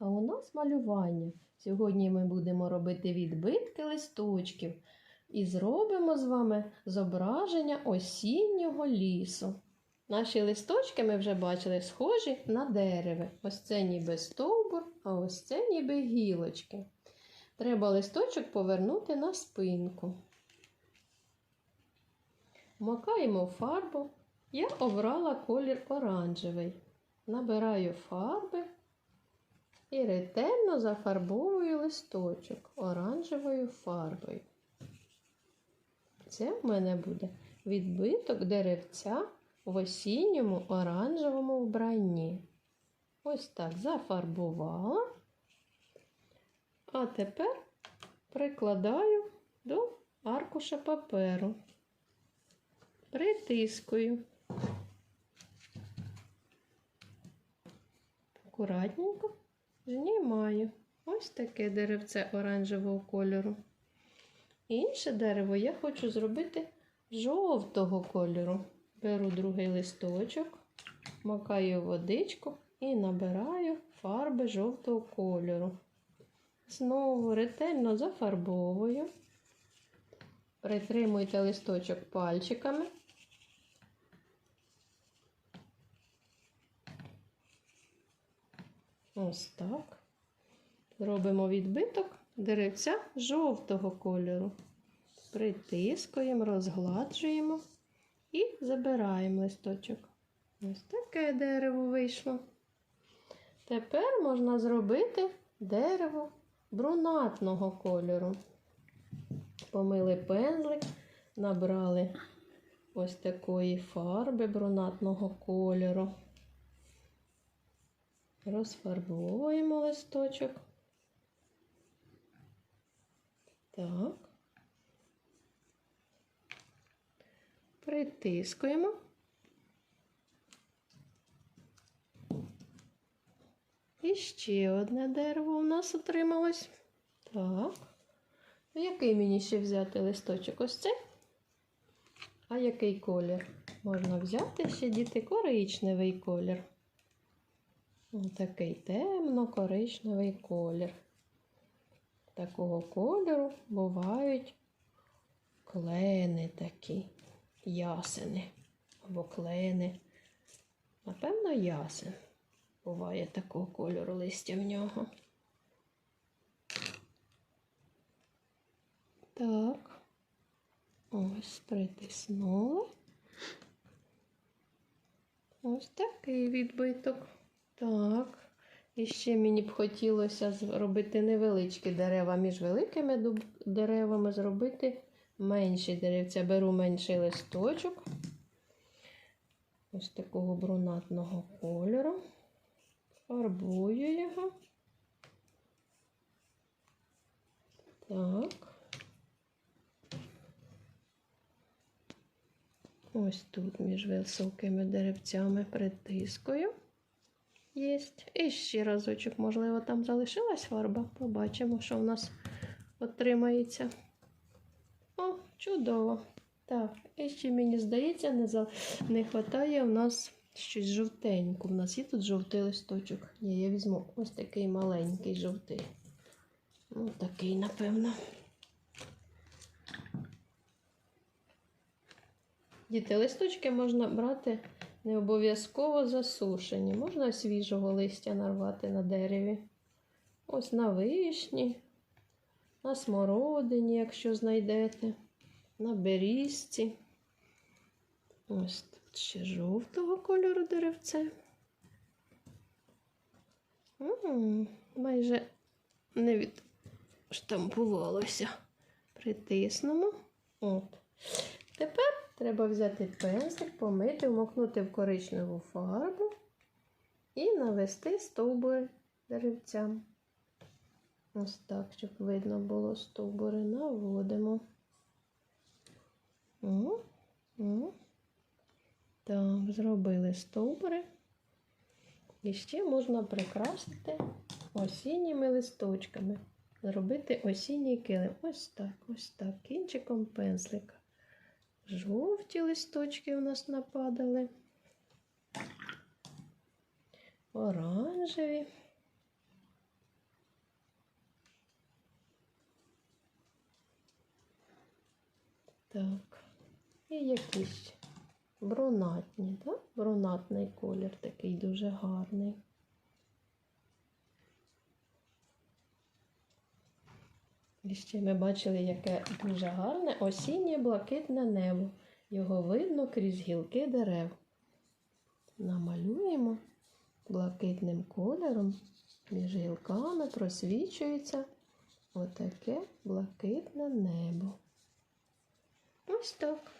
А у нас малювання. Сьогодні ми будемо робити відбитки листочків і зробимо з вами зображення осіннього лісу. Наші листочки ми вже бачили схожі на дерево. Ось це ніби стовбур, а ось це ніби гілочки. Треба листочок повернути на спинку. Макаємо фарбу. Я обрала колір оранжевий. Набираю фарби і ретельно зафарбовую листочок оранжевою фарбою. Це в мене буде відбиток деревця в осінньому оранжевому вбранні. Ось так зафарбувала. А тепер прикладаю до аркуша паперу. Притискую. Акуратненько знімаю. Ось таке деревце оранжевого кольору. Інше дерево я хочу зробити жовтого кольору. Беру другий листочок, макаю водичку і набираю фарби жовтого кольору. Знову ретельно зафарбовую. Притримуйте листочок пальчиками. Ось так. Робимо відбиток деревця жовтого кольору. Притискуємо, розгладжуємо і забираємо листочок. Ось таке дерево вийшло. Тепер можна зробити дерево брунатного кольору. Помили пензлик, набрали ось такої фарби брунатного кольору. Розфарбовуємо листочок. Так. Притискуємо. І ще одне дерево у нас отрималось. Так. Який мені ще взяти листочок? Ось цей? А який колір? Можна взяти ще діти коричневий колір. Такий темно-коричневий колір. Такого кольору бувають клени такі, ясени або клени. Напевно, ясен. Буває такого кольору листя в нього. Так, ось притиснули. Ось такий відбиток. Так. І ще мені б хотілося зробити невеличкі дерева між великими деревами, зробити менші деревця. Беру менший листочок. Ось такого брунатного кольору. Фарбую його. Так. Ось тут між високими деревцями притискую. Єсть. І ще разочок, можливо, там залишилась фарба. Побачимо, що в нас отримається. О, чудово. Так, і ще мені здається, не, за... не вистачає у нас щось жовтенько. У нас є тут жовтий листочок. Ні, я візьму ось такий маленький жовтий. Ну, такий, напевно. Діти, листочки можна брати не обов'язково засушені. Можна свіжого листя нарвати на дереві. Ось на вишні, на смородині, якщо знайдете, на берізці. Ось тут ще жовтого кольору деревце. М, Майже не відштампувалося. Притиснемо. От. Тепер треба взяти пензлик, помити, вмокнути в коричневу фарбу і навести стовбури деревцям. Ось так, щоб видно було стовбури, наводимо. О, о. Так, зробили стовбури. І ще можна прикрасити осінніми листочками. Зробити осінній килим. Ось так, ось так, кінчиком пензлика. Жовті листочки у нас нападали. Оранжеві. Так, і якісь брунатні, так? Брунатний колір такий дуже гарний. І ще ми бачили, яке дуже гарне осіннє блакитне небо. Його видно крізь гілки дерев. Намалюємо блакитним кольором між гілками просвічується отаке блакитне небо. Ось так.